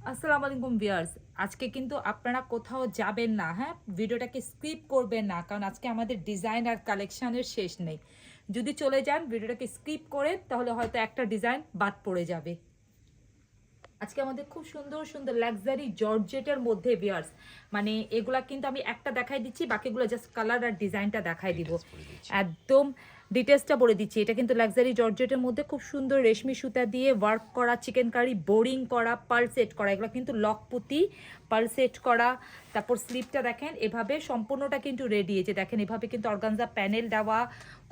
আসসালামু আলাইকুম ভিউয়ার্স। আজকে কিন্তু আপনারা কোথাও যাবেন না হ্যাঁ? ভিডিওটাকে স্কিপ করবেন না কারণ আজকে আমাদের ডিজাইন আর কালেকশনের শেষ নেই। যদি চলে যান ভিডিওটাকে স্কিপ করে তাহলে হয়তো একটা ডিজাইন বাদ পড়ে যাবে। আজকে আমাদের খুব সুন্দর সুন্দর লাক্সারি জর্জেটের মধ্যে ভিউয়ার্স মানে এগুলা কিন্তু আমি একটা দেখাই দিচ্ছি বাকিগুলো জাস্ট কালার আর ডিজাইনটা দেখাই দিব। একদম ডিটেলসটা বলে দিচ্ছি। এটা কিন্তু লাক্সারি জর্জেটের মধ্যে খুব সুন্দর রেশমি সুতা দিয়ে ওয়ার্ক করা চিকেন কারি বোরিং করা পাল সেট করা। এগুলো কিন্তু লকপুতি পাল সেট করা, তারপর স্লিপটা দেখেন, এভাবে সম্পূর্ণটা কিন্তু রেডি এই যে দেখেন, এভাবে কিন্তু অর্গানজা প্যানেল দেওয়া,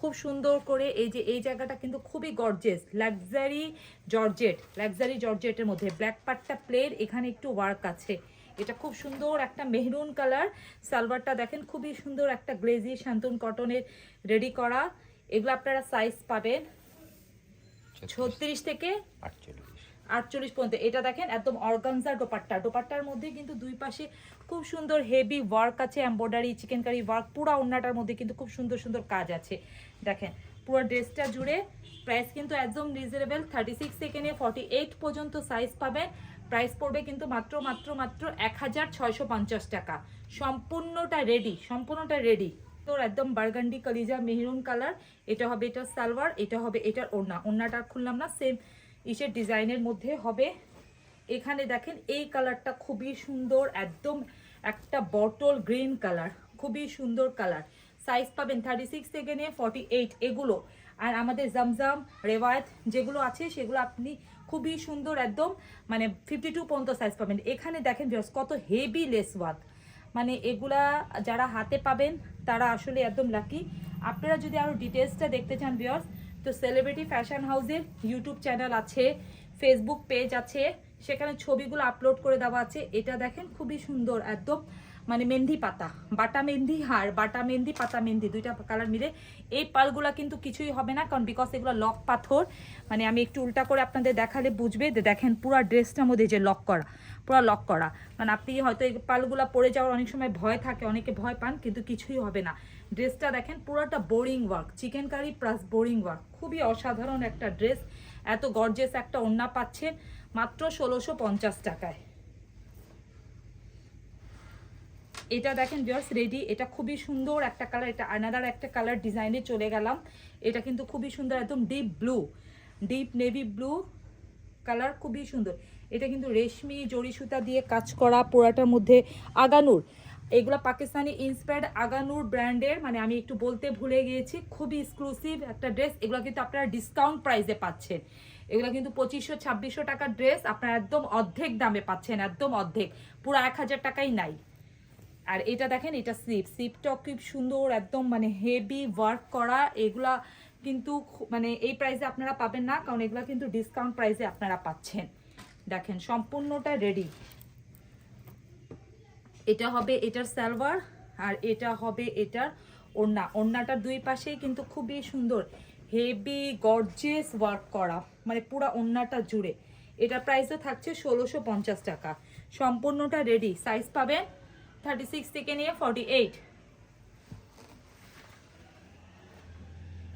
খুব সুন্দর করে এই যে, এই জায়গাটা কিন্তু খুবই গর্জেস লাক্সারি জর্জেট লাক্সারি জর্জেটের মধ্যে। ব্ল্যাক পার্টটা প্লেন এখানে একটু ওয়ার্ক আছে। এটা খুব সুন্দর একটা মেহরুন কালার সালোয়ারটা দেখেন, খুবই সুন্দর একটা গ্লেজি শান্তন কটনের রেডি করা। এগুলো আপনারা সাইজ পাবেন ছত্রিশ থেকে আটচল্লিশ। আটচল্লিশ পর্যন্ত। এটা দেখেন একদম অর্গানজার দোপাট্টা। দোপাট্টার মধ্যে কিন্তু দুই পাশে খুব সুন্দর হেভি ওয়ার্ক আছে এম্ব্রয়ডারি চিকেন কারি ওয়ার্ক পুরো ওন্নাটার মধ্যে কিন্তু খুব সুন্দর সুন্দর কাজ আছে। দেখেন পুরো ড্রেসটা জুড়ে প্রাইস কিন্তু একদম রিজনেবল থার্টি সিক্স থেকে নিয়ে ফর্টি এইট পর্যন্ত সাইজ পাবেন। প্রাইস পড়বে কিন্তু মাত্র মাত্র মাত্র এক হাজার ছয়শো পঞ্চাশ টাকা। সম্পূর্ণটা রেডি সম্পূর্ণটা রেডি তোর একদম বার্গান্ডি, কালিজা, মেহরুন কালার। এটা হবে এটা সালোয়ার, এটা হবে এটার ওড়না। ওড়নাটা খুললাম না সেম ইসের ডিজাইনের মধ্যে হবে। এখানে দেখেন, এই কালারটা খুবই সুন্দর, একদম একটা বটল গ্রিন কালার, খুবই সুন্দর কালার। সাইজ পাবেন থার্টি সিক্স থেকে নিয়ে ফর্টি এইট এগুলো। আর আমাদের জামজাম, রেওয়ায়ত যেগুলো আছে, সেগুলো আপনি খুবই সুন্দর, একদম মানে ফিফটি টু পর্যন্ত সাইজ পাবেন। এখানে দেখেন কত হেভি লেস ওয়ার্ক। মানে এগুলা যারা হাতে পাবেন, তারা আসলে একদম লাকি আপনারা যদি আরও ডিটেলসটা দেখতে চান ভিউয়ার্স তো সেলিব্রিটি ফ্যাশন হাউসের ইউটিউব চ্যানেল আছে ফেসবুক পেজ আছে, সেখানে ছবিগুলো আপলোড করে দেওয়া আছে। এটা দেখেন, খুবই সুন্দর, একদম। মানে মেহেন্দি পাতা, বাটা মেহেন্দি আর বাটা মেহেন্দি, পাতা মেহেন্দি, দুইটা কালার মিলে এই পালগুলা কিন্তু কিছুই হবে না, কারণ বিকজ এগুলো লক পাথর মানে আমি একটু উল্টা করে আপনাদের দেখালে বুঝবে দেখেন পুরো ড্রেসটার মধ্যে যে লক করা, পুরো লক করা। মানে আপনি হয়তো এই পালগুলা পরে যাওয়ার অনেক সময় ভয় থাকে, অনেকে ভয় পান, কিন্তু কিছুই হবে না। ড্রেসটা দেখেন পুরোটা boring work chikankari plus boring work খুবই অসাধারণ একটা ড্রেস, এত গর্জেস একটা ওড়না পাচ্ছেন মাত্র ষোলোশো পঞ্চাশ টাকায়। এটা দেখেন ভিউয়ার্স রেডি এটা খুবই সুন্দর একটা কালার এটা আনাদার একটা কালার ডিজাইনে চলে গেলাম। এটা কিন্তু খুবই সুন্দর, একদম deep blue deep navy blue colour খুবই সুন্দর। এটা কিন্তু রেশমি জরি সুতা দিয়ে কাজ করা পোড়াটার মধ্যে আগানুর। এগুলো পাকিস্তানি ইন্সপায়ার্ড আগানুর ব্র্যান্ডের মানে আমি একটু বলতে ভুলে গিয়েছি, খুবই এক্সক্লুসিভ একটা ড্রেস এগুলো কিন্তু আপনারা ডিসকাউন্ট প্রাইসে পাচ্ছেন। এগুলো কিন্তু পঁচিশশো, ছাব্বিশশো টাকার ড্রেস আপনারা একদম অর্ধেক দামে পাচ্ছেন, একদম অর্ধেক। পুরো এক হাজার টাকাই নাই। আর এটা দেখেন, এটা স্লিপ স্লিপটাও খুব সুন্দর, একদম মানে হেভি ওয়ার্ক করা। এগুলা কিন্তু মানে এই প্রাইসে আপনারা পাবেন না, কারণ এগুলা কিন্তু ডিসকাউন্ট প্রাইসে আপনারা পাচ্ছেন। দেখেন, সম্পূর্ণটা রেডি এটা হবে এটার সালোয়ার, আর এটা হবে এটার ওড়না। ওড়নাটার দুই পাশেই কিন্তু খুবই সুন্দর হেভি গর্জিয়াস ওয়ার্ক করা। মানে পুরো ওড়নাটা জুড়ে। এটা প্রাইসও থাকছে ষোলোশো টাকা। সম্পূর্ণটা রেডি সাইজ পাবেন থার্টি সিক্স থেকে নিয়ে ফর্টি এইট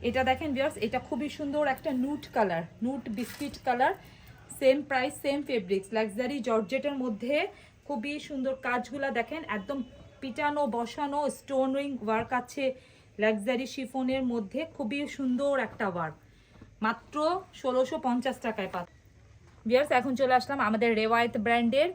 এটা দেখেন বিয়ার্স এটা খুবই সুন্দর একটা nut colour nut biscuit colour same price same fabrics luxury জর্জেটের মধ্যে খুবই সুন্দর কাজগুলা দেখেন, একদম পিটানো, বসানো স্টোন রিং ওয়ার্ক আছে লাক্সারি শিফনের মধ্যে খুবই সুন্দর একটা ওয়ার্ক মাত্র ষোলোশো পঞ্চাশ টাকায় পাচ্ছেন। বিয়ার্স এখন চলে আসলাম আমাদের রেওয়ায়ত ব্র্যান্ডের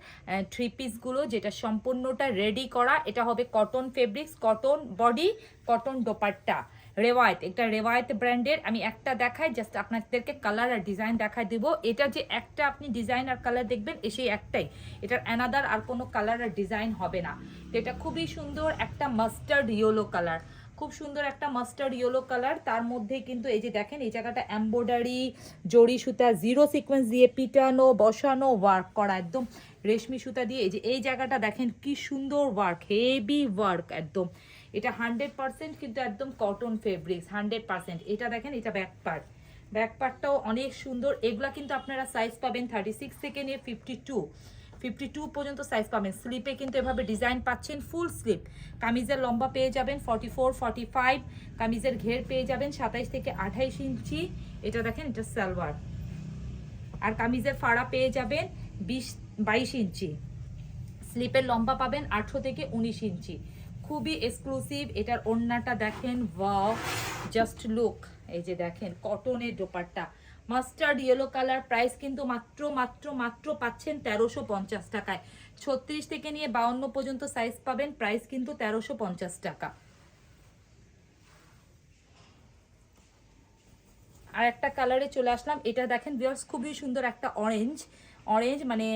থ্রি পিসগুলো যেটা সম্পূর্ণটা রেডি করা। এটা হবে cotton fabrics cotton body cotton dupatta. রেওয়ায়ত এটা রেওয়ায়ত ব্র্যান্ডের আমি একটা দেখাই জাস্ট আপনাদেরকে কালার আর ডিজাইন দেখাই দিব। এটা যে একটা আপনি ডিজাইন আর কালার দেখবেন সেই একটাই। এটার অ্যানাদার আর কোনো কালার আর ডিজাইন হবে না। এটা খুবই সুন্দর একটা মাস্টার্ড ইয়েলো কালার খুব সুন্দর একটা মাস্টার্ড ইয়েলো কালার তার মধ্যে কিন্তু এই যে দেখেন, এই জায়গাটা এম্ব্রয়ডারি জরি সুতা জিরো সিকোয়েন্স দিয়ে পিটানো, বসানো ওয়ার্ক করা, একদম রেশমি সুতা দিয়ে। এই যে, এই জায়গাটা দেখেন কি সুন্দর ওয়ার্ক হেভি ওয়ার্ক একদম। এটা হান্ড্রেড পার্সেন্ট কিন্তু একদম কটন ফেব্রিক্স হান্ড্রেড পার্সেন্ট এটা দেখেন, এটা ব্যাক পার্ট ব্যাক পার্টটাও অনেক সুন্দর। এগুলা কিন্তু আপনারা সাইজ পাবেন থার্টি সিক্স থেকে নিয়ে ফিফটি টু ফিফটি টু পর্যন্ত সাইজ পাবেন। স্লিপে কিন্তু এভাবে ডিজাইন পাচ্ছেন ফুল স্লিপ কামিজের লম্বা পেয়ে যাবেন ফর্টি ফোর ফর্টি ফাইভ কামিজের ঘের পেয়ে যাবেন সাতাইশ থেকে আঠাইশ ইঞ্চি। এটা দেখেন, এটা সালোয়ার। আর কামিজের ফাড়া পেয়ে যাবেন বিশ, বাইশ ইঞ্চি। স্লিপের লম্বা পাবেন আঠেরো থেকে উনিশ ইঞ্চি। খুবই এক্সক্লুসিভ এটার ওড়নাটা দেখেন ওয়াও জাস্ট লুক এই যে দেখেন কটনের dupatta. Mustard yellow colour price কিন্তু মাত্র মাত্র মাত্র পাচ্ছেন তেরোশো পঞ্চাশ টাকায়। ছত্রিশ থেকে নিয়ে বাউন্ন পর্যন্ত সাইজ পাবেন প্রাইস কিন্তু তেরোশো পঞ্চাশ টাকা। আর একটা কালারে চলে আসলাম, এটা দেখেন বিয়ার্স খুবই সুন্দর একটা অরেঞ্জ অরেঞ্জ মানে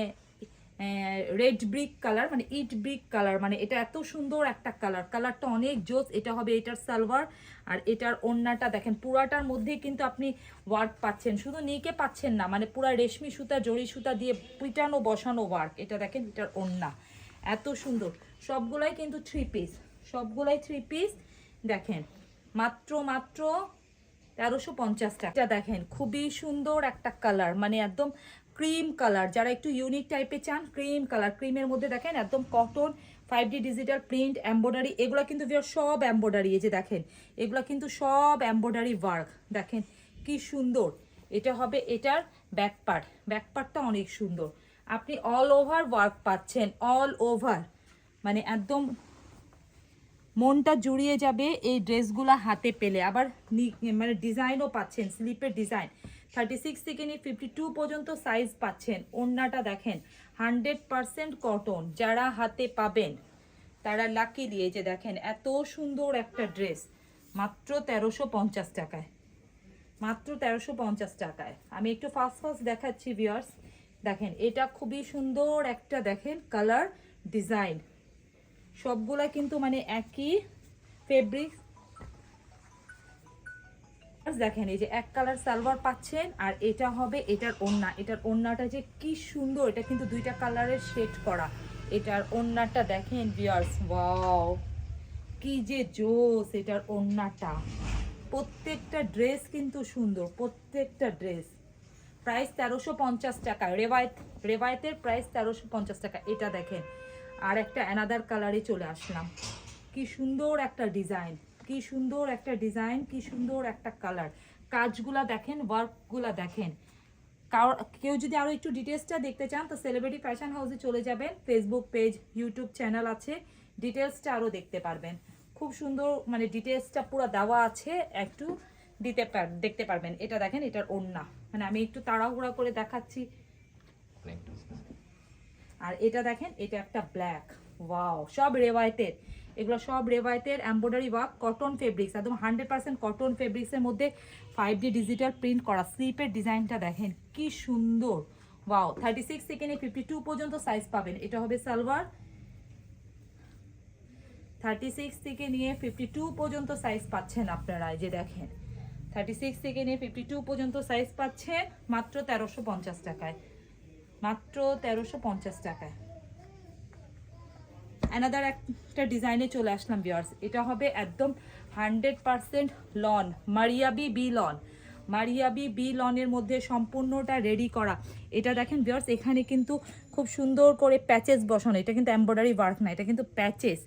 রেড ব্রিক কালার মানে ইট ব্রিক কালার মানে এটা এত সুন্দর একটা কালার কালারটা অনেক জোস, এটা হবে এটার সালোয়ার, আর এটার ওড়নাটা দেখেন, পুরাটার মধ্যেই কিন্তু আপনি ওয়ার্ক পাচ্ছেন। শুধু নিকে পাচ্ছেন না মানে পুরা রেশমি সুতা, জরি সুতা দিয়ে পিটানো, বসানো ওয়ার্ক এটা দেখেন, এটার ওড়না। এত সুন্দর। সবগুলাই কিন্তু থ্রি পিস সবগুলাই থ্রি পিস দেখেন, মাত্র মাত্র তেরোশো পঞ্চাশ টাকা। দেখেন, খুবই সুন্দর একটা কালার মানে একদম ক্রিম কালার, যারা একটু ইউনিক টাইপের চান, ক্রিম কালার, ক্রিমের মধ্যে দেখেন একদম cotton five digital print embroidery এগুলো কিন্তু সব এম্ব্রয়ডারি এই যে দেখেন, এগুলো কিন্তু সব এম্ব্রয়ডারি ওয়ার্ক দেখেন কি সুন্দর। এটা হবে এটার ব্যাক পার্ট ব্যাক পার্টটা অনেক সুন্দর। আপনি অল ওভার ওয়ার্ক পাচ্ছেন অল ওভার মানে একদম মনটা জুড়িয়ে যাবে এই ড্রেসগুলো হাতে পেলে। আবার মানে ডিজাইনও পাচ্ছেন স্লিপের ডিজাইন থার্টি সিক্স থেকে নিয়ে ফিফটি টু পর্যন্ত সাইজ পাচ্ছেন। ওড়নাটা দেখেন হান্ড্রেড পারসেন্ট কটন যারা হাতে পাবেন, তারা লাকি দিয়ে যে দেখেন, এত সুন্দর একটা ড্রেস মাত্র তেরোশো পঞ্চাশ টাকায়। মাত্র তেরোশো পঞ্চাশ টাকায়। আমি একটু ফার্স্ট ফার্স্ট দেখাচ্ছি ভিউয়ার্স দেখেন, এটা খুবই সুন্দর একটা দেখেন কালার ডিজাইন সবগুলা কিন্তু মানে একই ফেব্রিক দেখেন, এই যে এক কালার সালোয়ার পাচ্ছেন আর এটা হবে এটার ওন্না। এটার ওন্নাটা যে কি সুন্দর, এটা কিন্তু দুইটা কালারের শেড করা। এটার ওন্নাটা দেখেন ভিউয়ার্স ওয়াও কি যে জোস এটার ওন্নাটা। প্রত্যেকটা ড্রেস কিন্তু সুন্দর, প্রত্যেকটা ড্রেস প্রাইস তেরোশো পঞ্চাশ টাকা। রেওয়ায়ত রেওয়ায়তের প্রাইস তেরোশো পঞ্চাশ টাকা। এটা দেখেন। আর একটা অ্যানাদার কালারে চলে আসলাম। কি সুন্দর একটা ডিজাইন কি সুন্দর একটা ডিজাইন কি সুন্দর একটা কালার কাজগুলা দেখেন ওয়ার্কগুলা দেখেন। কারও কেউ যদি আরও একটু ডিটেলসটা দেখতে চান তো সেলিব্রিটি ফ্যাশন হাউসে চলে যাবেন। ফেসবুক পেজ ইউটিউব চ্যানেল আছে। ডিটেলসটা আরও দেখতে পারবেন। খুব সুন্দর মানে ডিটেলসটা পুরো দেওয়া আছে একটু দিতে পার দেখতে পারবেন। এটা দেখেন এটার ওড়না। মানে আমি একটু তাড়াহুড়া করে দেখাচ্ছি। আর এটা দেখেন এটা একটা ব্ল্যাক ওয়াও সব রেওয়ায়তের। এগুলো সব রেওয়ায়তের এম্ব্রয়ডারি ওয়ার্ক কটন ফেব্রিক্স একদম হান্ড্রেড পার্সেন্ট কটন ফেব্রিক্সের মধ্যে ফাইভ ডিজিটাল প্রিন্ট করা। স্লিপের ডিজাইনটা দেখেন, কি সুন্দর। ওয়াও থার্টি সিক্স থেকে নিয়ে ফিফটি টু পর্যন্ত সাইজ পাবেন। এটা হবে সালোয়ার। থার্টি সিক্স থেকে নিয়ে ফিফটি টু পর্যন্ত সাইজ পাচ্ছেন আপনারা যে দেখেন। থার্টি সিক্স থেকে নিয়ে ফিফটি টু পর্যন্ত সাইজ পাচ্ছেন, মাত্র তেরোশো পঞ্চাশ টাকায়। মাত্র তেরোশো পঞ্চাশ টাকায়। অ্যানাদার একটা ডিজাইনে চলে আসলাম বিয়ার্স এটা হবে একদম hundred percent lawn Maria B B lawn Maria B B লনের মধ্যে সম্পূর্ণটা রেডি করা। এটা দেখেন বিয়ার্স এখানে কিন্তু খুব সুন্দর করে প্যাচেস বসানো। এটা কিন্তু এম্ব্রয়ডারি ওয়ার্ক না, এটা কিন্তু প্যাচেস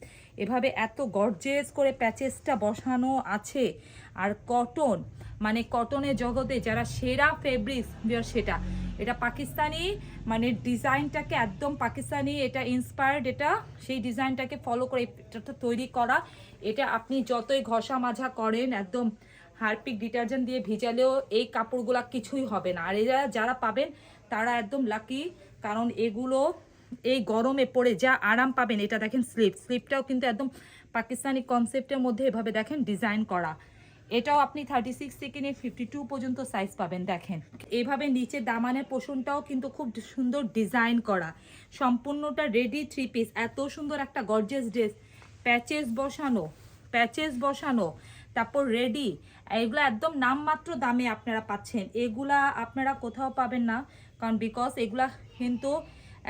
এভাবে এত গর্জেস করে প্যাচেসটা বসানো আছে। আর কটন মানে কটনের জগতে যারা সেরা ফেব্রিক্স বিয়ার সেটা। এটা পাকিস্তানি মানে ডিজাইনটাকে একদম পাকিস্তানি, এটা ইন্সপায়ার্ড এটা সেই ডিজাইনটাকে ফলো করে এটা তৈরি করা। এটা আপনি যতই ঘষা মাজা করেন, একদম হারপিক ডিটারজেন্ট দিয়ে ভিজালেও এই কাপড়গুলা কিছুই হবে না। আর এরা যারা পাবেন, তারা একদম লাকি কারণ এগুলো এই গরমে পড়ে যা আরাম পাবেন। এটা দেখেন স্লিপ স্লিপটাও কিন্তু একদম পাকিস্তানি কনসেপ্টের মধ্যে এভাবে দেখেন ডিজাইন করা। এটাও আপনি থার্টি সিক্স থেকে নিয়ে ফিফটি টু পর্যন্ত সাইজ পাবেন, দেখেন। এইভাবে নিচে দামানের পোষণটাও কিন্তু খুব সুন্দর ডিজাইন করা। সম্পূর্ণটা রেডি থ্রি পিস এত সুন্দর একটা গর্জেস ড্রেস প্যাচেস বসানো প্যাচেস বসানো, তারপর রেডি এগুলো একদম নামমাত্র দামে আপনারা পাচ্ছেন। এগুলা আপনারা কোথাও পাবেন না। কারণ বিকজ এগুলা কিন্তু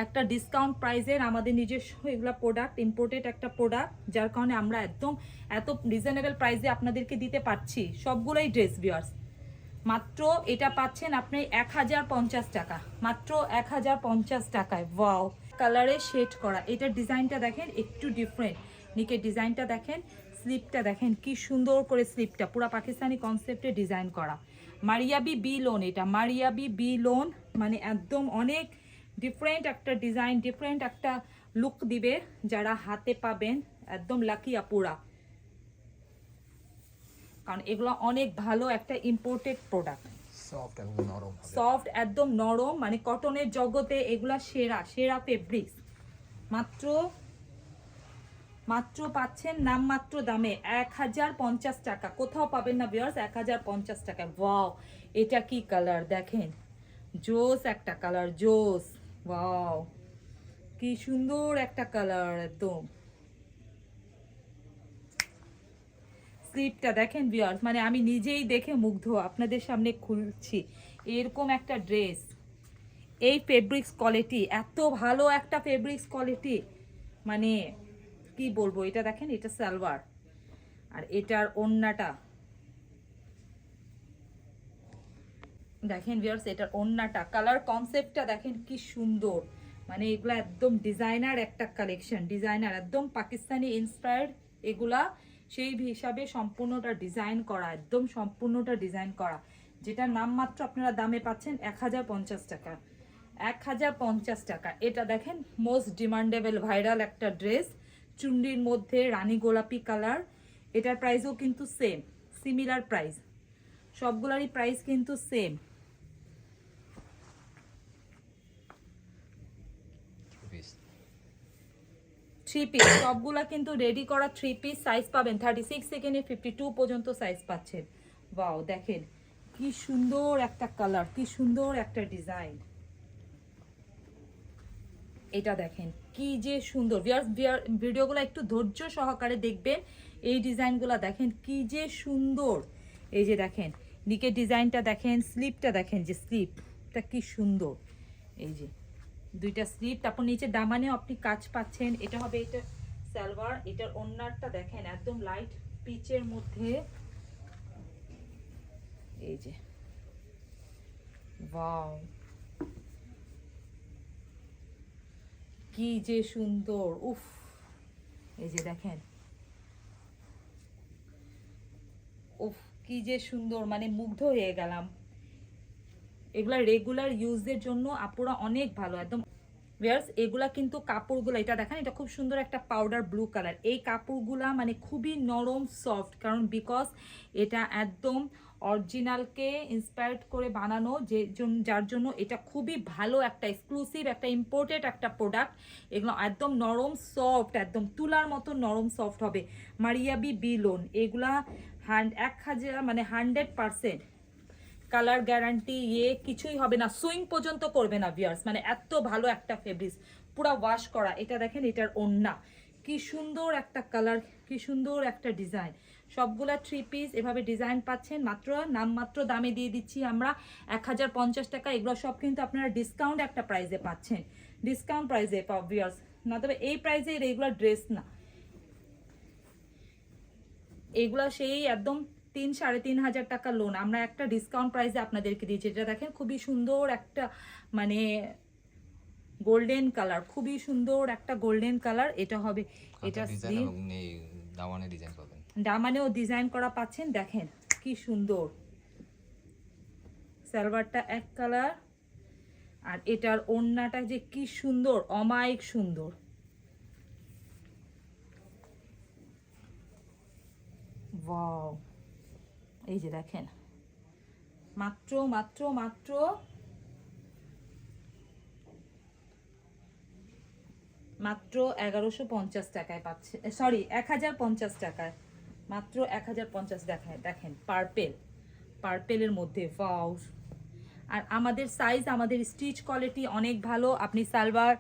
একটা ডিসকাউন্ট প্রাইসের আমাদের নিজস্ব এগুলা প্রোডাক্ট ইম্পোর্টেড একটা প্রোডাক্ট যার কারণে আমরা একদম এত রিজনেবল প্রাইসে আপনাদেরকে দিতে পারছি। সবগুলোই ড্রেস বিয়ার্স মাত্র এটা পাচ্ছেন আপনি এক হাজার পঞ্চাশ টাকা। মাত্র এক হাজার পঞ্চাশ টাকায়। ওয়াও কালারে শেড করা। এটার ডিজাইনটা দেখেন একটু ডিফারেন্ট নিকের ডিজাইনটা দেখেন স্লিপটা দেখেন কি সুন্দর করে স্লিপটা পুরো পাকিস্তানি কনসেপ্টে ডিজাইন করা। মারিয়াবি বি লোন এটা। মারিয়াবি বি লোন মানে একদম অনেক ডিফারেন্ট একটা ডিজাইন ডিফারেন্ট একটা লুক দিবে যারা হাতে পাবেন একদম লাকি আপুরা। কারণ এগুলো অনেক ভালো একটা ইম্পোর্টেড প্রোডাক্ট সফট এবং নরম সফট একদম নরম মানে কটনের জগতে এগুলা সেরা সেরা ফেব্রিক্স মাত্র মাত্র পাচ্ছেন নামমাত্র দামে এক হাজার পঞ্চাশ টাকা। কোথাও পাবেন না বিয়ার্স এক হাজার পঞ্চাশ টাকা ওয়াও এটা কি কালার দেখেন জোস একটা কালার জোস। ওয়াও কি সুন্দর একটা কালার একদম। স্লিপটা দেখেন ভিউয়ার্স মানে আমি নিজেই দেখে মুগ্ধ, আপনাদের সামনে খুলছি। এরকম একটা ড্রেস এই ফেব্রিক্স কোয়ালিটি এত ভালো একটা ফেব্রিক্স কোয়ালিটি মানে কি বলব, এটা দেখেন, এটা সালোয়ার। আর এটার ওন্নাটা। দেখেন ভিউয়ার্স এটার ওন্নাটা কালার কনসেপ্টটা দেখেন কি সুন্দর। মানে এগুলা একদম ডিজাইনার একটা কালেকশন ডিজাইনার একদম পাকিস্তানি ইন্সপায়ার্ড এগুলা সেই হিসাবে সম্পূর্ণটা ডিজাইন করা, একদম সম্পূর্ণটা ডিজাইন করা। যেটা নামমাত্র আপনারা দামে পাচ্ছেন এক হাজার পঞ্চাশ টাকা। এক হাজার পঞ্চাশ টাকা। এটা দেখেন মোস্ট ডিমান্ডেবল ভাইরাল একটা ড্রেস চুন্ডির মধ্যে রানী গোলাপি কালার এটার প্রাইসও কিন্তু সেম সিমিলার প্রাইস সবগুলারই প্রাইস কিন্তু সেম থ্রি পিস সবগুলা কিন্তু রেডি করা থ্রি পিস সাইজ পাবেন। থার্টি সিক্স সেকেন্ডে ফিফটি টু পর্যন্ত সাইজ পাচ্ছেন বাও দেখেন, কি সুন্দর একটা কালার কি সুন্দর একটা ডিজাইন এটা দেখেন, কি যে সুন্দর। ভিডিওগুলো একটু ধৈর্য সহকারে দেখবেন। এই ডিজাইনগুলো দেখেন, কি যে সুন্দর। এই যে দেখেন, নিকের ডিজাইনটা দেখেন, স্লিপটা দেখেন যে স্লিপটা কি সুন্দর। এই যে দুইটা স্লিপ, তারপর নিচে দামানেও আপনি কাজ পাচ্ছেন। এটা হবে এটা সালোয়ার, এটার ওন্নারটা দেখেন একদম লাইট পিচের মধ্যে। এই যে। কি যে সুন্দর, উফ! এই যে দেখেন। উফ, কি যে সুন্দর মানে মুগ্ধ হয়ে গেলাম। এগুলা রেগুলার ইউজের জন্য আপুরা অনেক ভালো, একদম। ভিয়ার্স এগুলা কিন্তু কাপড়গুলো, এটা দেখেন, এটা খুব সুন্দর একটা পাউডার ব্লু কালার এই কাপড়গুলা মানে খুবই নরম সফট কারণ বিকজ এটা একদম অরিজিনালকে ইন্সপায়ার্ড করে বানানো, যে যার জন্য এটা খুবই ভালো একটা এক্সক্লুসিভ একটা ইম্পোর্টেড একটা প্রোডাক্ট এগুলো একদম নরম সফট একদম তুলার মতো নরম সফট হবে। মারিয়াবি বি লোন এগুলা হ্যান্ড এক হাজার মানে হান্ড্রেড পারসেন্ট কালার গ্যারান্টি ইয়ে কিছুই হবে না। সুইং পর্যন্ত করবে না ভিয়ার্স মানে এত ভালো একটা ফেব্রিক্স পুরো ওয়াশ করা। এটা দেখেন, এটার ওন্না কি সুন্দর একটা কালার কি সুন্দর একটা ডিজাইন সবগুলা থ্রি পিস এভাবে ডিজাইন পাচ্ছেন। মাত্র, নামমাত্র দামে দিয়ে দিচ্ছি আমরা। এক হাজার পঞ্চাশ টাকা, এগুলো সব কিন্তু আপনারা ডিসকাউন্ট একটা প্রাইজে পাচ্ছেন। ডিসকাউন্ট প্রাইসে ভিয়ার্স না তবে এই প্রাইসে রেগুলার ড্রেস না। এগুলা সেই একদম তিন সাড়ে তিন হাজার টাকা লোন আমরা একটা ডিসকাউন্ট প্রাইসে আপনাদেরকে দিয়েছি। এটা দেখেন খুবই সুন্দর একটা মানে গোল্ডেন কালার খুবই সুন্দর একটা গোল্ডেন কালার এটা হবে এটা ডিজাইন পাবেন। ডামানেও ডিজাইন করা পাচ্ছেন। দেখেন কি সুন্দর। সালোয়ারটা এক কালার আর এটার ওড়নাটা যে কি সুন্দর অমায়িক সুন্দর। ওয়াও এই যে দেখেন। মাত্র মাত্র মাত্র মাত্র এগারোশো পঞ্চাশ টাকায় পাচ্ছে। সরি এক হাজার পঞ্চাশ টাকায়। মাত্র এক হাজার পঞ্চাশ দেখায়। দেখেন পার্পেল পার্পেলের মধ্যে ফাউ আর আমাদের সাইজ আমাদের স্টিচ কোয়ালিটি অনেক ভালো। আপনি সালভার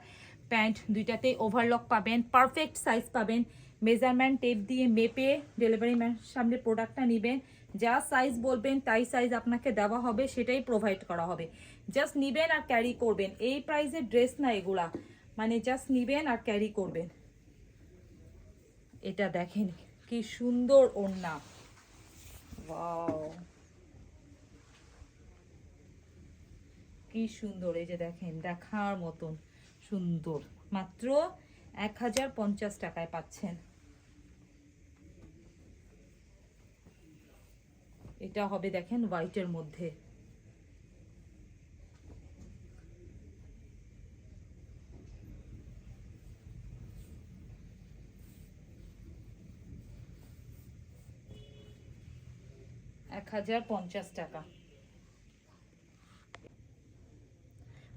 প্যান্ট দুইটাতেই ওভারলক পাবেন। পারফেক্ট সাইজ পাবেন। মেজারমেন্ট টেপ দিয়ে মেপে ডেলিভারি ম্যান সামনে প্রোডাক্টটা নেবেন। যা সাইজ বলবেন, তাই সাইজ আপনাকে দেওয়া হবে, সেটাই প্রোভাইড করা হবে। জাস্ট নিবেন আর ক্যারি করবেন। এই প্রাইসের ড্রেস না এগুলা। মানে জাস্ট নিবেন আর ক্যারি করবেন। এটা দেখেন, কি সুন্দর ওড়না। কি সুন্দর, এই যে দেখেন, দেখার মতন সুন্দর। মাত্র এক হাজার পঞ্চাশ টাকায় পাচ্ছেন। এটা হবে দেখেন হোয়াইটের মধ্যে। এক হাজার পঞ্চাশ টাকা।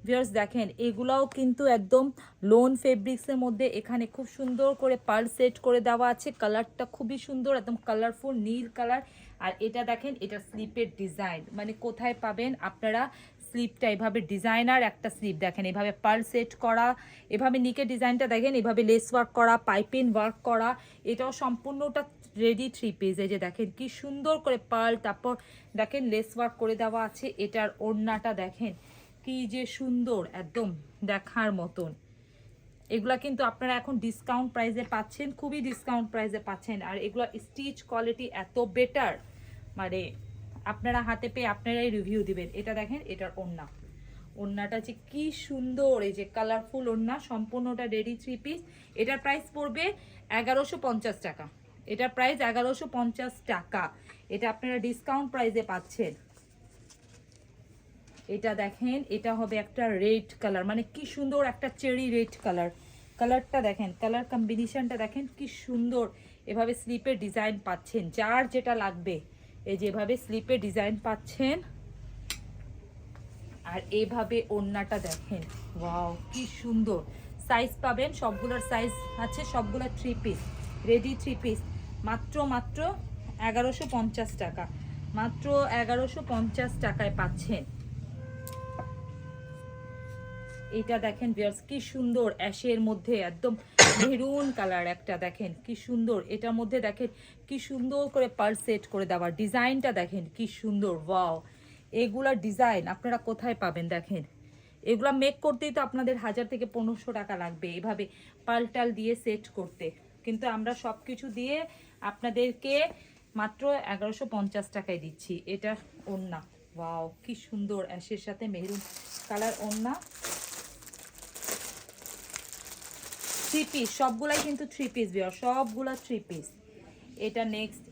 ভিউয়ার্স, দেখেন, এগুলাও কিন্তু একদম লোন ফেব্রিক্সের মধ্যে এখানে খুব সুন্দর করে পার সেট করে দেওয়া আছে। কালারটা খুবই সুন্দর, একদম কালারফুল নীল কালার আর এটা দেখেন, এটা স্লিপের ডিজাইন। মানে কোথায় পাবেন আপনারা স্লিপটা, এভাবে ডিজাইনার একটা স্লিপ দেখেন, এভাবে পার সেট করা, এভাবে নিকে ডিজাইনটা দেখেন, এভাবে লেস ওয়ার্ক করা, পাইপিং ওয়ার্ক করা, এটাও সম্পূর্ণটা রেডি থ্রি পিস এই যে দেখেন, কি সুন্দর করে পার্ল, তারপর দেখেন লেস ওয়ার্ক করে দেওয়া আছে, এটার ওড়নাটা দেখেন, কি যে সুন্দর, একদম দেখার মতন। এগুলা কিন্তু আপনারা এখন ডিসকাউন্ট প্রাইসে পাচ্ছেন, খুবই ডিসকাউন্ট প্রাইসে পাচ্ছেন। আর এগুলো স্টিচ কোয়ালিটি এত বেটার মানে আপনারা হাতে পেয়ে আপনারাই রিভিউ দিবেন। এটা দেখেন, এটার ওড়না। ওড়নাটা যে কি সুন্দর, এই যে কালারফুল ওড়না, সম্পূর্ণটা রেডি থ্রি পিস এটার প্রাইস পড়বে এগারোশো পঞ্চাশ টাকা। এটার প্রাইস এগারোশো পঞ্চাশ টাকা। এটা আপনারা ডিসকাউন্ট প্রাইসে পাচ্ছেন। এটা দেখেন, এটা হবে একটা রেড কালার মানে কি সুন্দর একটা চেরি রেড কালার কালারটা দেখেন কালার কম্বিনেশনটা দেখেন, কি সুন্দর। এভাবে স্লিপের ডিজাইন পাচ্ছেন, যার যেটা লাগবে। এই যেভাবে স্লিপের ডিজাইন পাচ্ছেন। আর এভাবে ওড়নাটা দেখেন ওয়াও কি সুন্দর। সাইজ পাবেন, সবগুলোর সাইজ আছে, সবগুলো three piece ready three piece মাত্র মাত্র এগারোশো টাকা, মাত্র এগারোশো টাকায় পাচ্ছেন। এটা দেখেন ভিউয়ার্স কি সুন্দর অ্যাশের মধ্যে একদম মেরুন কালার একটা দেখেন, কি সুন্দর। এটার মধ্যে দেখেন কি সুন্দর করে পার সেট করে দেওয়া, ডিজাইনটা দেখেন কি সুন্দর ওয়াও এগুলার ডিজাইন আপনারা কোথায় পাবেন দেখেন? এগুলা মেক করতেই তো আপনাদের হাজার থেকে পনেরোশো টাকা লাগবে এভাবে পাল্টাল দিয়ে সেট করতে। কিন্তু আমরা সব কিছু দিয়ে আপনাদেরকে মাত্র এগারোশো পঞ্চাশ টাকায় দিচ্ছি। এটা ওন্না ওয়াও কি সুন্দর অ্যাশের সাথে মেরুন কালার ওন্না থ্রি পিস সবগুলাই কিন্তু থ্রি পিস বিয়ার সবগুলা থ্রি পিস এটা নেক্সট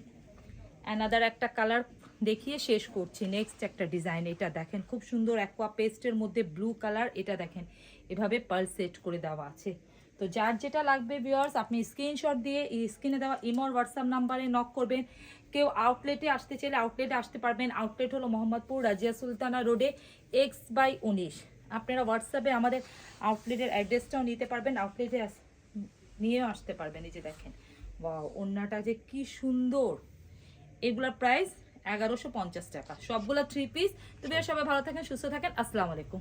অ্যানাদার একটা কালার দেখিয়ে শেষ করছি। নেক্সট একটা ডিজাইন এটা দেখেন, খুব সুন্দর অ্যাকোয়া পেস্টের মধ্যে ব্লু কালার এটা দেখেন, এভাবে পাল সেট করে দেওয়া আছে। তো যার যেটা লাগবে ভিউয়ার্স আপনি স্ক্রিনশট দিয়ে স্ক্রিনে দেওয়া ইমোর হোয়াটসঅ্যাপ নাম্বারে নক করবেন। কেউ আউটলেটে আসতে চাইলে আউটলেটে আসতে পারবেন। আউটলেট হলো মোহাম্মদপুর রাজিয়া সুলতানা রোডে এক্স বাই উনিশ। আপনারা হোয়াটসঅ্যাপে আমাদের আউটলেটের অ্যাড্রেসটাও নিতে পারবেন। আউটলেটে নিয়েও আসতে পারবেন এই যে দেখেন। বা ওন্নাটা যে কি সুন্দর। এগুলোর প্রাইস এগারোশো পঞ্চাশ টাকা। সবগুলো থ্রি পিস তো সবাই ভালো থাকেন সুস্থ থাকেন। আসসালামু আলাইকুম।